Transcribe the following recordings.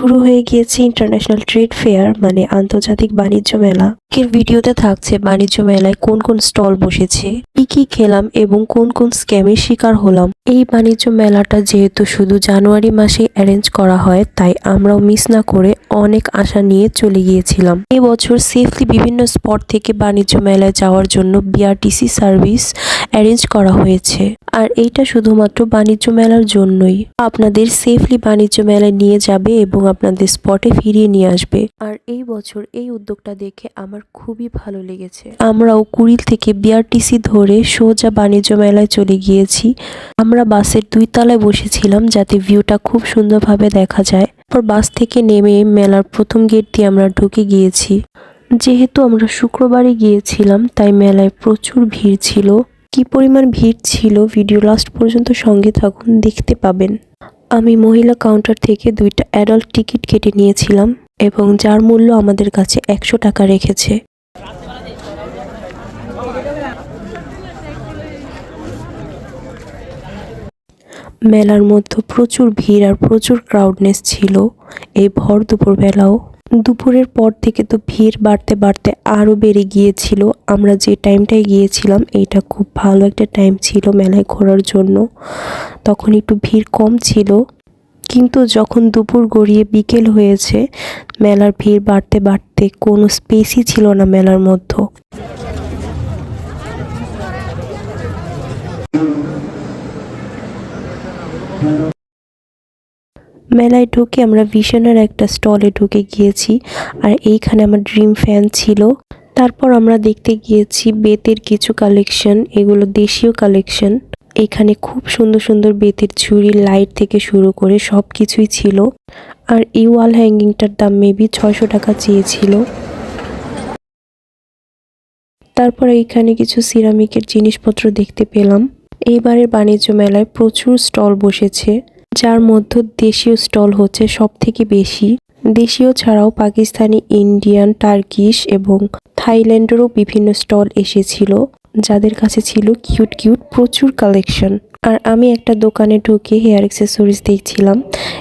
শুরু হয়ে গিয়েছে ইন্টারন্যাশনাল ট্রেড ফেয়ার মানে আন্তর্জাতিক বাণিজ্য মেলা। কি ভিডিওতে থাকছে বাণিজ্য মেলায় কোন কোন স্টল বসেছে, কি কি খেলাম এবং কোন কোন স্ক্যামের শিকার হলাম। এই বাণিজ্য মেলাটা যেহেতু শুধু জানুয়ারি মাসে অ্যারেঞ্জ করা হয়, তাই আমরাও মিস না করে অনেক আশা নিয়ে চলে গিয়েছিলাম। এই বছর সেফলি বিভিন্ন স্পট থেকে বাণিজ্য মেলায় যাওয়ার জন্য বিআরটিসি সার্ভিস অ্যারেঞ্জ করা হয়েছে। আর এইটা শুধুমাত্র বাণিজ্য মেলার জন্যই। আপনাদের সেফলি বাণিজ্য মেলায় নিয়ে যাবে এবং আপনাদের স্পটে ফিরিয়ে নিয়ে আসবে। আর এই বছর এই উদ্যোগটা দেখে আমার খুবই ভালো লেগেছে। আমরাও কুড়িল থেকে বিআরটিসি ধরে সোজা বাণিজ্য মেলায় চলে গিয়েছি। আমরা বাসের দুই তলায় বসেছিলাম যাতে ভিউটা খুব সুন্দরভাবে দেখা যায়। তারপর বাস থেকে নেমে মেলার প্রথম গেট দিয়ে আমরা ঢুকে গিয়েছি। যেহেতু আমরা শুক্রবারে গিয়েছিলাম, তাই মেলায় প্রচুর ভিড় ছিল। কি পরিমাণ ভিড় ছিল ভিডিও লাস্ট পর্যন্ত সঙ্গে থাকুন, দেখতে পাবেন। আমি মহিলা কাউন্টার থেকে দুইটা অ্যাডাল্ট টিকিট কেটে নিয়েছিলাম এবং যার মূল্য আমাদের কাছে একশো টাকা রেখেছে। মেলার মধ্যে প্রচুর ভিড় আর প্রচুর ক্রাউডনেস ছিল। এই ভর দুপুর বেলাও দুপুরের পর থেকে তো ভিড় বাড়তে বাড়তে আরও বেড়ে গিয়েছিল। আমরা যে টাইমটায় গিয়েছিলাম, এইটা খুব ভালো একটা টাইম ছিল মেলায় ঘোরার জন্য। তখন একটু ভিড় কম ছিল। কিন্তু যখন দুপুর গড়িয়ে বিকেল হয়েছে, মেলার ভিড় বাড়তে বাড়তে কোনো স্পেসই ছিল না মেলার মধ্যে। মেলায় ঢুকে আমরা ভিশনের একটা স্টলে ঢুকে গিয়েছি, আর এইখানে আমার ড্রিম ফ্যান ছিল। তারপর আমরা দেখতে গিয়েছি বেতের কিছু কালেকশন, এগুলো দেশীয় কালেকশন। এখানে খুব সুন্দর সুন্দর বেতের ঝুড়ি লাইট থেকে শুরু করে সব কিছুই ছিল। আর এই ওয়াল হ্যাঙ্গিংটার দাম মেবি ছয়শো টাকা চেয়েছিল। তারপর এইখানে কিছু সিরামিকের জিনিসপত্র দেখতে পেলাম। এইবারের বাণিজ্য মেলায় প্রচুর স্টল বসেছে। যার মধ্যে দেশীয় স্টল হচ্ছে সব থেকে বেশি। দেশীয় ছাড়াও পাকিস্তানি, ইন্ডিয়ান, টার্কিশ এবং থাইল্যান্ডেরও বিভিন্ন স্টল এসেছিল, যাদের কাছে ছিল কিউট কিউট প্রচুর কালেকশন। আর আমি একটা দোকানে ঢুকে হেয়ার অ্যাক্সেসরিজ দেখছিলাম।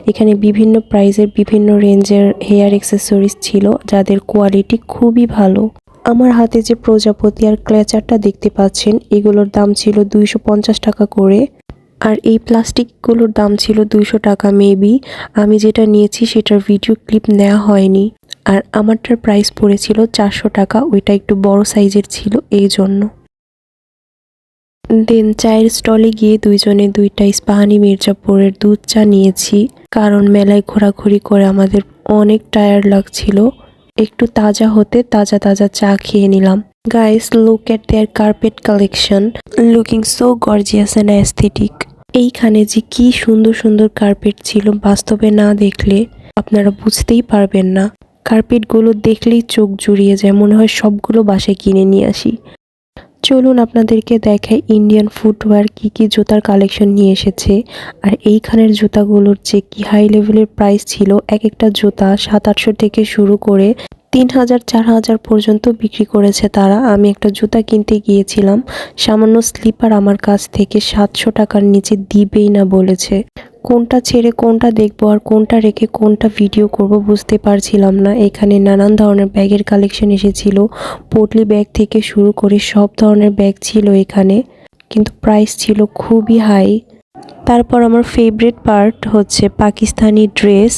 এখানে বিভিন্ন প্রাইজের বিভিন্ন রেঞ্জের হেয়ার অ্যাক্সেসরিজ ছিল, যাদের কোয়ালিটি খুবই ভালো। আমার হাতে যে প্রজাপতি আর ক্ল্যাচারটা দেখতে পাচ্ছেন, এগুলোর দাম ছিল দুইশো পঞ্চাশ টাকা করে। আর এই প্লাস্টিকগুলোর দাম ছিল দুইশো টাকা, মেবি। আমি যেটা নিয়েছি সেটার ভিডিও ক্লিপ নেওয়া হয়নি। আর আমারটার প্রাইস পড়েছিল চারশো টাকা, ওইটা একটু বড় সাইজের ছিল এই জন্য দেন চায়ের স্টলে গিয়ে দুইজনে দুইটা ইস্পাহানি মির্জাপুরের দুধ চা নিয়েছি। কারণ মেলায় ঘোরাঘুরি করে আমাদের অনেক টায়ার লাগছিল। একটু তাজা হতে তাজা তাজা চা খেয়ে নিলাম। Guys look at their carpet collection looking so gorgeous and aesthetic এইখানে যে কি সুন্দর সুন্দর কার্পেট ছিল, বাস্তবে না দেখলে আপনারা বুঝতেই পারবেন না। কার্পেটগুলো দেখলেই চোখ জুড়িয়ে যায়, মনে হয় সবগুলো বাসায় কিনে নিয়ে আসি। চলুন আপনাদেরকে দেখাই ইন্ডিয়ান ফুটওয়্যার কি কি জুতার কালেকশন নিয়ে এসেছে। আর এইখানের জুতাগুলোর যে কি হাই লেভেলের প্রাইস ছিল, এক একটা জুতা সাত আটশো থেকে শুরু করে তিন হাজার চার হাজার পর্যন্ত বিক্রি করেছে তারা। আমি একটা জুতা কিনতে গিয়েছিলাম। সামান্য স্লিপার আমার কাছ থেকে সাতশো টাকার নিচে দিবেই না বলেছে। কোনটা ছেড়ে কোনটা দেখব আর কোনটা রেখে কোনটা ভিডিও করব বুঝতে পারছিলাম না। এখানে নানান ধরনের ব্যাগের কালেকশন এসেছিল। পোটলি ব্যাগ থেকে শুরু করে সব ধরনের ব্যাগ ছিল এখানে। কিন্তু প্রাইস ছিল খুবই হাই। তারপর আমার ফেভারিট পার্ট হচ্ছে পাকিস্তানি ড্রেস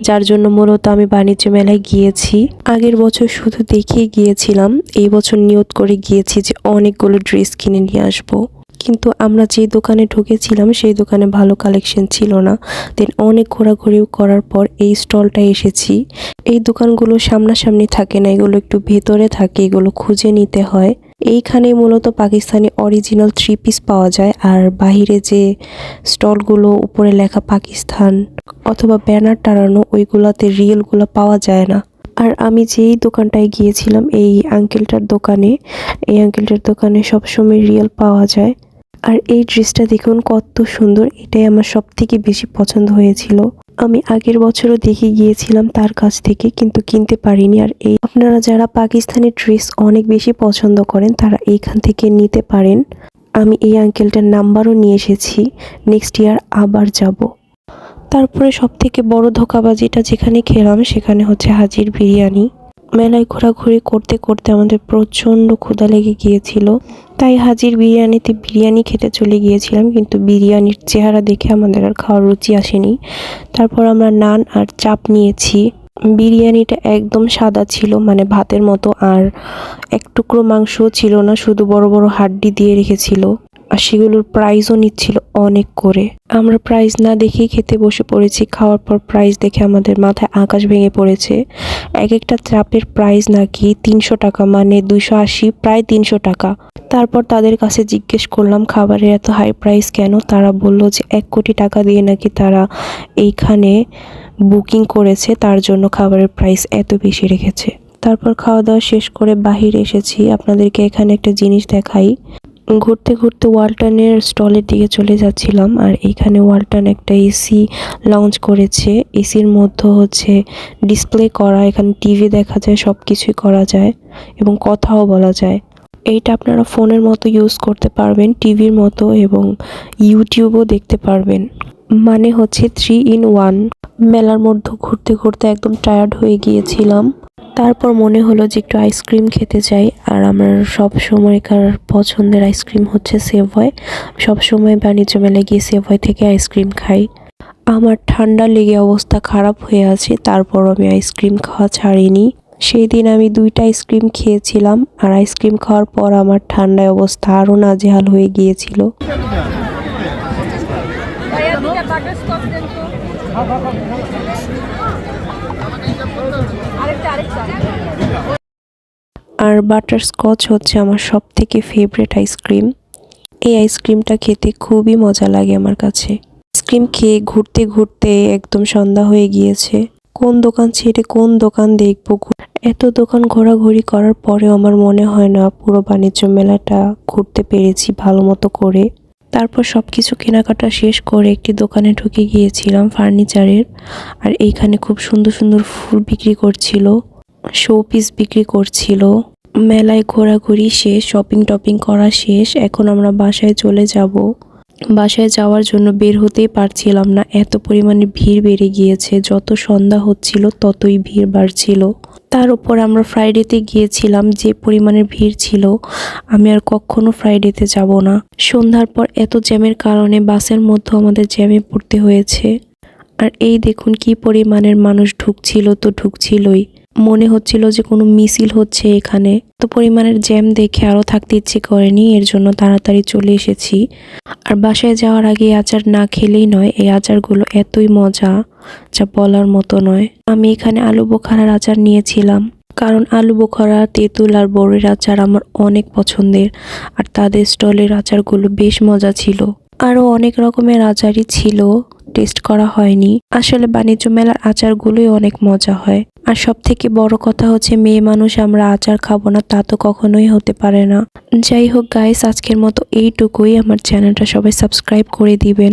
যার জন্য মূলত আমি বাণিজ্য মেলায় গিয়েছি। আগের বছর শুধু দেখিয়ে গিয়েছিলাম, এই বছর নিয়ত করে গিয়েছি যে অনেকগুলো ড্রেস কিনে নিয়ে আসব। কিন্তু আমরা যে দোকানে ঢুকেছিলাম, সেই দোকানে ভালো কালেকশন ছিল না। দেন অনেক ঘোরাঘুরি করার পর এই স্টলটা এসেছি। এই দোকানগুলো সামনাসামনি থাকে না, এগুলো একটু ভেতরে থাকে, এগুলো খুঁজে নিতে হয়। এইখানে মূলত পাকিস্তানি অরিজিনাল থ্রি পিস পাওয়া যায়। আর বাহিরে যে স্টলগুলো, উপরে লেখা পাকিস্তান অথবা ব্যানার টানানো, ওইগুলাতে রিয়েলগুলো পাওয়া যায় না। আর আমি যেই দোকানটায় গিয়েছিলাম, এই আঙ্কেলটার দোকানে, এই আঙ্কেলটার দোকানে সবসময় রিয়েল পাওয়া যায়। আর এই ড্রেসটা দেখুন কত সুন্দর, এটাই আমার সব থেকে বেশি পছন্দ হয়েছিল। আমি আগের বছরও দেখে গিয়েছিলাম তার কাছ থেকে, কিন্তু কিনতে পারিনি। আর এই আপনারা যারা পাকিস্তানি ড্রেস অনেক বেশি পছন্দ করেন, তারা এইখান থেকে নিতে পারেন। আমি এই আঙ্কেলটার নাম্বারও নিয়ে এসেছি। নেক্সট ইয়ার আবার যাব। তারপরে সব থেকে বড় ধোকাবাজিটা যেখানে খেলাম, সেখানে হচ্ছে হাজির বিরিয়ানি। মেলায় ঘোরাঘুরি করতে করতে আমাদের প্রচণ্ড ক্ষুধা লেগে গিয়েছিল। তাই হাজির বিরিয়ানিতে বিরিয়ানি খেতে চলে গিয়েছিলাম, কিন্তু বিরিয়ানির চেহারা দেখে আমাদের আর খাওয়ার রুচি আসেনি। তারপর আমরা নান আর চাপ নিয়েছি। বিরিয়ানিটা একদম সাদা ছিল মানে ভাতের মতো, আর এক টুকরো মাংসও ছিল না, শুধু বড় বড় হাড্ডি দিয়ে রেখেছিল। আর সেগুলোর প্রাইসও নিচ্ছিল অনেক করে। আমরা প্রাইস না দেখেই খেতে বসে পড়েছি। খাওয়ার পর প্রাইস দেখে আমাদের মাথায় আকাশ ভেঙে পড়েছে। এক একটা চাপের প্রাইস নাকি তিনশো টাকা মানে দুশো আশি, প্রায় তিনশো টাকা। তারপর তাদের কাছে জিজ্ঞেস করলাম, খাবারের এত হাই প্রাইস কেন? তারা বলল যে, এক কোটি টাকা দিয়ে নাকি তারা এইখানে বুকিং করেছে, তার জন্য খাবারের প্রাইস এত বেশি রেখেছে। তারপর খাওয়া দাওয়া শেষ করে বাহিরে এসেছি। আপনাদেরকে এখানে একটা জিনিস দেখাই। ঘুরতে ঘুরতে ওয়ালটনের স্টলের দিকে চলে যাচ্ছিলাম আর এইখানে ওয়ালটন একটা এসি লঞ্চ করেছে। এসির মধ্যে হচ্ছে ডিসপ্লে করা, এখানে টিভি দেখা যায় সব কিছুই করা যায় এবং কথাও বলা যায়। এইটা আপনারা ফোনের মতো ইউজ করতে পারবেন টিভির মতো এবং ইউটিউবও দেখতে পারবেন। মানে হচ্ছে থ্রি ইন ওয়ান মেলার মধ্যে ঘুরতে ঘুরতে একদম টায়ার্ড হয়ে গিয়েছিলাম। তারপর মনে হলো যে একটু আইসক্রিম খেতে চাই। আর আমার সব সময়কার পছন্দের আইসক্রিম হচ্ছে সেভয় সব সময় বাণিজ্য মেলায় গিয়ে সেভয় থেকে আইসক্রিম খাই। আমার ঠান্ডা লেগে অবস্থা খারাপ হয়ে আছে তারপর আমি আইসক্রিম খাওয়া ছাড়িনি। সেই দিন আমি দুইটা আইসক্রিম খেয়েছিলাম, আর আইসক্রিম খাওয়ার পর আমার ঠান্ডায় অবস্থা আরও নাজেহাল হয়ে গিয়েছিল। আর বাটার স্কচ হচ্ছে আমার সব থেকে ফেভারেট আইসক্রিম এই আইসক্রিমটা খেতে খুবই মজা লাগে আমার কাছে। আইসক্রিম খেয়ে ঘুরতে ঘুরতে একদম সন্ধ্যা হয়ে গিয়েছে। কোন দোকান ছেড়ে কোন দোকান দেখব এত দোকান ঘোরাঘুরি করার পরেও আমার মনে হয় না পুরো বাণিজ্য মেলাটা ঘুরতে পেরেছি ভালো মতো করে। তারপর সব কিছু কেনাকাটা শেষ করে একটি দোকানে ঢুকে গিয়েছিলাম ফার্নিচারের। আর এইখানে খুব সুন্দর সুন্দর ফুল বিক্রি করছিল শো পিস বিক্রি করছিল। মেলায় ঘোরাঘুরি শেষ শপিং টপিং করা শেষ, এখন আমরা বাসায় চলে যাব। বাসায় যাওয়ার জন্য বের হতেই পারছিলাম না, এত পরিমাণে ভিড় বেড়ে গিয়েছে, যত সন্ধ্যা হচ্ছিল ততই ভিড় বাড়ছিল। তার উপর আমরা ফ্রাইডেতে গিয়েছিলাম, যে পরিমাণের ভিড় ছিল, আমি আর কখনো ফ্রাইডেতে যাব না। সন্ধ্যার পর এত জ্যামের কারণে বাসের মধ্যে আমাদের জ্যামে পড়তে হয়েছে। আর এই দেখুন কি পরিমাণের মানুষ ঢুকছিল তো ঢুকছিলই। মনে হচ্ছিল যে কোনো মিছিল হচ্ছে এখানে। তো পরিমাণের জ্যাম দেখে আরও থাকতে ইচ্ছে করেনি, এর জন্য তাড়াতাড়ি চলে এসেছি। আর বাসায় যাওয়ার আগে আচার না খেলেই নয়, এই আচারগুলো এতই মজা, যা বলার মতো নয়। আমি এখানে আলু বোখারার আচার নিয়েছিলাম, কারণ আলু বোখারা, তেঁতুল আর বড়ের আচার আমার অনেক পছন্দের, আর তাদের স্টলের আচারগুলো বেশ মজা ছিল। আরও অনেক রকমের আচারই ছিল, টেস্ট করা হয়নি। আসলে বাণিজ্য মেলার আচারগুলোই অনেক মজা হয়। আর সব থেকে বড় কথা হচ্ছে, মেয়ে মানুষ আমরা আচার খাব না, তা তো কখনোই হতে পারে না। যাই হোক গাইস আজকের মতো এইটুকুই। আমার চ্যানেলটা সবাই সাবস্ক্রাইব করে দিবেন।